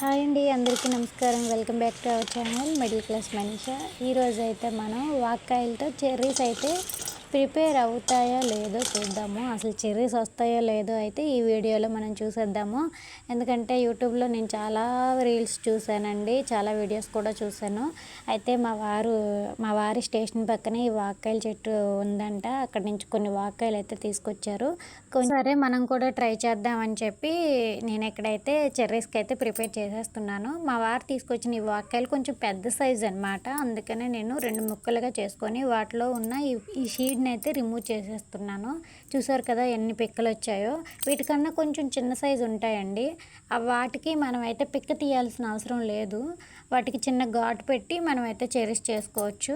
Hi అండి అందరికీ నమస్కారం. Welcome back to our channel middle class Manisha. ఈరోజు అయితే మనం వాక్కాయలతో చెర్రీస్ అయితే ప్రిపేర్ అవుతాయో లేదో చూద్దాము. అసలు చెర్రీస్ వస్తాయో లేదో అయితే ఈ వీడియోలో మనం చూసేద్దాము. ఎందుకంటే యూట్యూబ్లో నేను చాలా రీల్స్ చూశానండి. చాలా వీడియోస్ కూడా చూశాను. అయితే మా వారు మా వారి స్టేషన్ పక్కనే ఈ వాకాయల చెట్టు ఉందంట. అక్కడ నుంచి కొన్ని వాకాయలు అయితే తీసుకొచ్చారు. సరే మనం కూడా ట్రై చేద్దామని చెప్పి నేను ఎక్కడైతే చెర్రీస్కి అయితే ప్రిపేర్ చేసేస్తున్నాను. మా వారు తీసుకొచ్చిన ఈ వాకాయలు కొంచెం పెద్ద సైజ్ అనమాట అందుకనే నేను రెండు ముక్కలుగా చేసుకొని వాటిలో ఉన్న ఈ ఈ వీటిని అయితే రిమూవ్ చేసేస్తున్నాను. చూసారు కదా ఎన్ని పిక్కలు వచ్చాయో. వీటికన్నా కొంచెం చిన్న సైజు ఉంటాయండి. వాటికి మనం అయితే పిక్క తీయాల్సిన అవసరం లేదు. వాటికి చిన్న ఘాటు పెట్టి మనం అయితే చెరిష్ చేసుకోవచ్చు.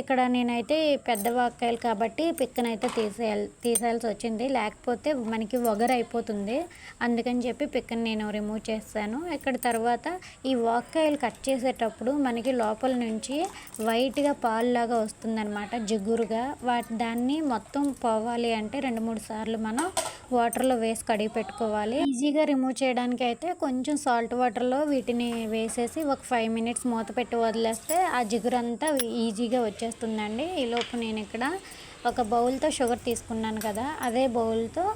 ఇక్కడ నేనైతే పెద్ద వాక్కాయలు కాబట్టి పిక్కనైతే తీసేయాలి తీసేయాల్సి వచ్చింది. లేకపోతే మనకి వగర్ అయిపోతుంది. అందుకని చెప్పి పిక్కని నేను రిమూవ్ చేస్తాను. ఇక్కడ తర్వాత ఈ వాక్కాయలు కట్ చేసేటప్పుడు మనకి లోపల నుంచి వైట్గా పాలులాగా వస్తుందన్నమాట. జిగురుగా. వాటి దాన్ని మొత్తం పోవాలి అంటే రెండు మూడు సార్లు మనం వాటర్లో వేసి కడిగి పెట్టుకోవాలి. ఈజీగా రిమూవ్ చేయడానికి అయితే కొంచెం సాల్ట్ వాటర్లో వీటిని వేసేసి ఒక ఫైవ్ మినిట్స్ మూత పెట్టి వదిలేస్తే ఆ జిగురు అంతా ఈజీగా వచ్చేస్తుందండి. ఈలోపు నేను ఇక్కడ ఒక బౌల్తో షుగర్ తీసుకున్నాను కదా అదే బౌల్తో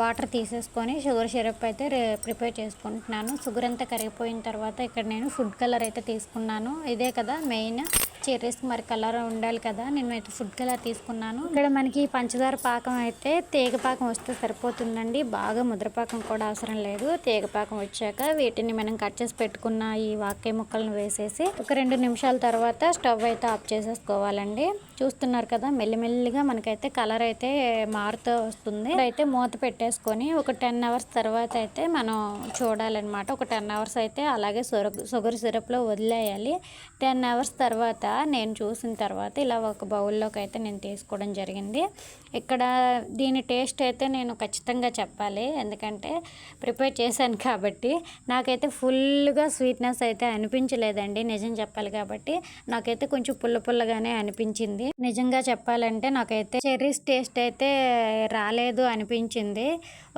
వాటర్ తీసేసుకొని షుగర్ సిరప్ అయితే ప్రిపేర్ చేసుకుంటున్నాను. షుగర్ అంతా కరిగిపోయిన తర్వాత ఇక్కడ నేను ఫుడ్ కలర్ అయితే తీసుకున్నాను. ఇదే కదా మెయిన్ చెర్రీస్కి మరి కలర్ ఉండాలి కదా నేను అయితే ఫుడ్ కలర్ తీసుకున్నాను. ఇక్కడ మనకి పంచదార పాకం అయితే తీగ పాకం వస్తే సరిపోతుందండి. బాగా ముద్రపాకం కూడా అవసరం లేదు. తీగ పాకం వచ్చాక వీటిని మనం కట్ చేసి పెట్టుకున్న ఈ వాక్య ముక్కలను వేసేసి ఒక రెండు నిమిషాల తర్వాత స్టవ్ అయితే ఆఫ్ చేసేసుకోవాలండి. చూస్తున్నారు కదా మెల్లిమెల్లిగా మనకైతే కలర్ అయితే మారుతూ వస్తుంది. అయితే మూత పెట్టేసుకొని ఒక టెన్ అవర్స్ తర్వాత అయితే మనం చూడాలన్నమాట. ఒక టెన్ అవర్స్ అయితే అలాగే షుగర్ సిరప్లో వదిలేయాలి. టెన్ అవర్స్ తర్వాత నేను చూసిన తర్వాత ఇలా ఒక బౌల్లోకి అయితే నేను తీసుకోవడం జరిగింది. ఇక్కడ దీని టేస్ట్ అయితే నేను ఖచ్చితంగా చెప్పాలి. ఎందుకంటే ప్రిపేర్ చేశాను కాబట్టి నాకైతే ఫుల్గా స్వీట్నెస్ అయితే అనిపించలేదండి. నిజం చెప్పాలి కాబట్టి నాకైతే కొంచెం పుల్ల పుల్లగానే అనిపించింది. నిజంగా చెప్పాలంటే నాకైతే చెర్రీస్ టేస్ట్ అయితే రాలేదు అనిపించింది.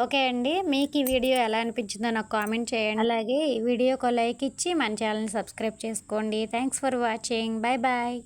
ఓకే అండి మీకు ఈ వీడియో ఎలా అనిపించిందో నాకు కామెంట్ చేయండి. అలాగే ఈ వీడియోకి లైక్ ఇచ్చి మన ఛానల్ని సబ్స్క్రైబ్ చేసుకోండి. Thanks for watching. Bye bye